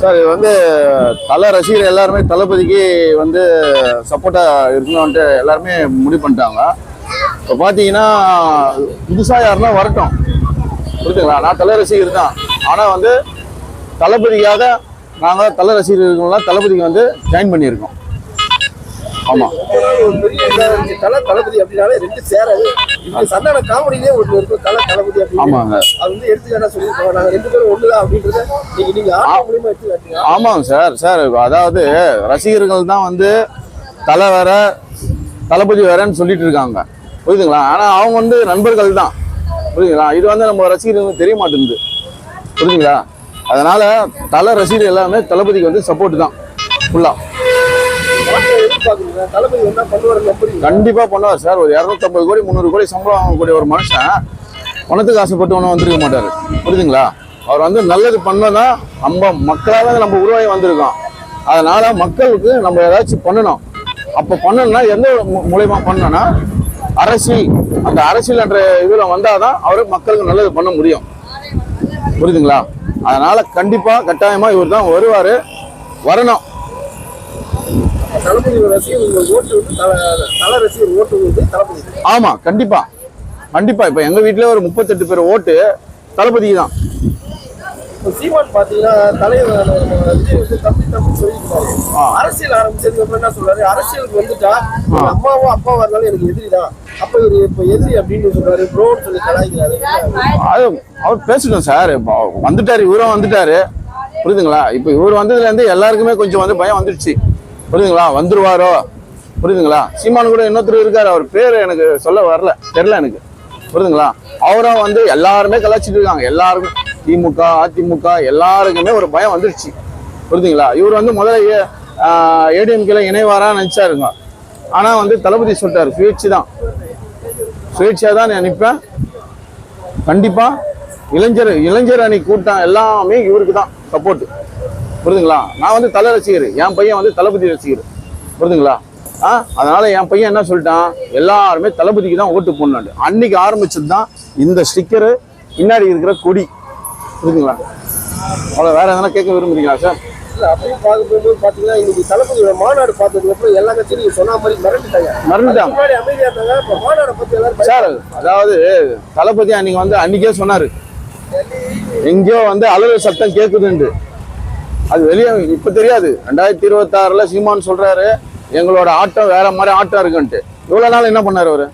Sir இது வந்து தலை ரசிகர் எல்லாருமே தளபதிக்கு வந்து சப்போர்ட்டாக இருக்கணும்ன்ட்டு எல்லாருமே முடிவு பண்ணிட்டாங்க. இப்போ பார்த்தீங்கன்னா புதுசாக யாருன்னா வரட்டும். புரிஞ்சுங்களா நான் தலை ரசிகர் தான். ஆனால் வந்து தளபதிக்காக நாங்கள் தலை ரசிகர்கள்லாம் தளபதிக்கு வந்து ஜாயின் பண்ணியிருக்கோம். ஆமாம் ஒரு பெரிய இருந்துச்சு. தலை தளபதி அப்படின்னாலே ரெண்டு சேராது இப்ப சந்தான காமெடியிலே ஒன்று இருக்கும் தலை தளபதி அப்படின்னு. ஆமாங்க. அது வந்து எடுத்துக்காட்டா சொல்லியிருக்கோம். நாங்க ரெண்டு பேரும் அப்படின்றத எடுத்து காட்டுங்க ஆமாங்க சார் சார் அதாவது ரசிகர்கள் தான் வந்து தலை வேற தளபதி வேறன்னு சொல்லிட்டு இருக்காங்க. புரியுதுங்களா? ஆனால் அவங்க வந்து நண்பர்கள் தான். புரியுதுங்களா? இது வந்து நம்ம ரசிகர்களுக்கு தெரிய மாட்டேங்குது. புரியுதுங்களா? அதனால தலை ரசிகர் எல்லாமே தளபதிக்கு வந்து சப்போர்ட் தான். ஃபுல்லாக கண்டிப்பா கண்டிப்பாக பண்ணுவார் சார். ஒரு இரநூத்தம்பது கோடி முந்நூறு கோடி சம்பளம் வாங்கக்கூடிய ஒரு மனுஷன் பணத்துக்கு ஆசைப்பட்டு ஒன்றும் வந்திருக்க மாட்டார். புரியுதுங்களா? அவர் வந்து நல்லது பண்ணதான் நம்ம மக்களாக நம்ம உருவாகி வந்திருக்கோம். அதனால மக்களுக்கு நம்ம ஏதாச்சும் பண்ணணும். அப்போ பண்ணணும்னா எந்த மூலயமா பண்ணணும்னா அரசியல். அந்த அரசியல் என்ற இதில் வந்தால் தான் அவர் மக்களுக்கு நல்லது பண்ண முடியும். புரியுதுங்களா? அதனால கண்டிப்பாக கட்டாயமாக இவர் தான் வருவார். வரணும். தளபதி ரசிகர் ஓட்டு வந்து தல ரசிகர் ஓட்டு வந்து தளபதி. ஆமா கண்டிப்பா. கண்டிப்பா. இப்ப எங்க வீட்லயே ஒரு முப்பத்தெட்டு பேர் ஓட்டு தளபதிக்கு தான். இப்ப சீமான் பாத்தீங்கன்னா தலைவர் வந்து தம்பி தம்பி சொல்லியிருக்காரு. அரசியல் ஆரம்பிச்சதுக்கு அப்புறம் என்ன சொல்றாரு? அரசியலுக்கு வந்துட்டா அம்மாவும் அப்பாவும் இருந்தாலும் எனக்கு எதிரி தான். அப்ப இவரு இப்ப எதிரி அப்படின்னு சொல்றாரு. ப்ரோன்னு சொல்லி கலாய்க்கிறாரு. அது அவர் பேசட்டும் சார். வந்துட்டாரு இவரும் வந்துட்டாரு. புரியுதுங்களா? இப்போ இவர் வந்ததுல இருந்து எல்லாருக்குமே கொஞ்சம் வந்து பயம் வந்துடுச்சு புரியுதுங்களா? வந்துருவாரோ? புரியுதுங்களா? சீமான் கூட இன்னொருத்தர் இருக்காரு. அவர் பேர் எனக்கு சொல்ல வரல. தெரில எனக்கு. புரியுதுங்களா? அவரும் வந்து எல்லாருமே கலாச்சிட்டு இருக்காங்க. எல்லாருக்கும் திமுக அதிமுக எல்லாருக்குமே ஒரு பயம் வந்துடுச்சு புரியுதுங்களா? இவர் வந்து முதல்ல ஏடிஎம்கேல இணைவாரா நினைச்சாருங்க. ஆனா வந்து தளபதி சொல்லிட்டாரு சுயேட்சை தான். சுயேட்சையா தான் நான் நினைப்பேன் கண்டிப்பா இளைஞர் இளைஞர் அணி கூட்டம் எல்லாமே இவருக்கு தான் சப்போர்ட். புரியுதுங்களா நான் வந்து தலை ரசிகர் என் பையன் வந்து தளபதி ரசிகர். புரியுதுங்களா ஆ அதனால என் பையன் என்ன சொல்லிட்டான்? எல்லாருமே தளபதிக்கு தான் ஓட்டு போடணும் அன்னைக்கு ஆரம்பிச்சது தான் இந்த ஸ்டிக்கரு பின்னாடி இருக்கிற கொடி. புரியுதுங்களா அவ்வளோ வேற எதனா கேட்க விரும்புறீங்களா சார் அப்படியே பார்க்க போகும்போது பாத்தீங்கன்னா இன்னைக்கு தளபதியோட மாநாடு பார்த்ததுக்கு அப்புறம் எல்லா கட்சியும் நீங்க சொன்ன மாதிரி மிரண்டுட்டாங்க. இருந்தாங்க இப்ப மாநாடை எல்லாரும் சார் அதாவது தளபதி அன்னைக்கு வந்து அன்னைக்கே சொன்னாரு. எங்கேயோ வந்து அலுவலக சத்தம் கேட்குதுண்டு அது வெளியே இப்போ தெரியாது. ரெண்டாயிரத்தி இருபத்தாறில் சீமான் சொல்கிறாரு எங்களோட ஆட்டம் வேற மாதிரி ஆட்டம் இருக்குன்ட்டு. இவ்வளோ நாள் என்ன பண்ணார் அவர்?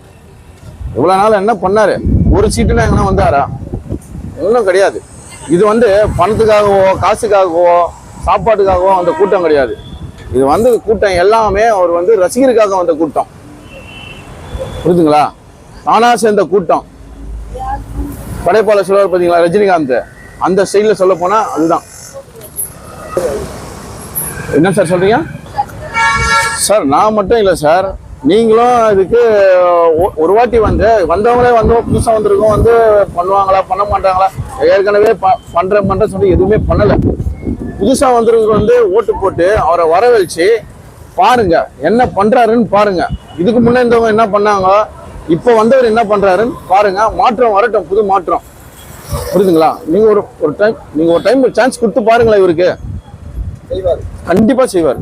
இவ்வளோ நாள் என்ன பண்ணார்? ஒரு சீட்டில் எங்கன்னா வந்தாரா? ஒன்றும் கிடையாது. இது வந்து பணத்துக்காகவோ காசுக்காகவோ சாப்பாட்டுக்காகவோ அந்த கூட்டம் கிடையாது. இது வந்து கூட்டம் எல்லாமே அவர் வந்து ரசிகருக்காக வந்த கூட்டம். புரியுதுங்களா நானாக சேர்ந்த கூட்டம். படைப்பாளர் சொல்லுவார் பார்த்தீங்களா? ரஜினிகாந்த். அந்த ஸ்டைலில் சொல்ல போனால் அதுதான். என்ன சார் சொல்றீங்க? சார் நான் மட்டும் இல்லை சார். நீங்களும் இதுக்கு ஒரு வாட்டி வந்து வந்தவங்களே வந்து புதுசாக வந்திருக்கோம் வந்து பண்ணுவாங்களா பண்ண மாட்டாங்களா? ஏற்கனவே ப பண்ணுறேன் பண்ணுறேன் சொல்லி எதுவுமே பண்ணலை. புதுசாக வந்திருக்கவங்க வந்து ஓட்டு போட்டு அவரை வரவழைச்சு பாருங்க என்ன பண்றாருன்னு பாருங்க. இதுக்கு முன்னே இருந்தவங்க என்ன பண்ணாங்க இப்போ வந்தவர் என்ன பண்றாருன்னு பாருங்க. மாற்றம் வரட்டும் புது மாற்றம். புரியுதுங்களா? நீங்க ஒரு ஒரு டைம் நீங்க ஒரு டைம் சான்ஸ் கொடுத்து பாருங்களேன் இவருக்கு. செய்வார். கண்டிப்பா செய்வார்.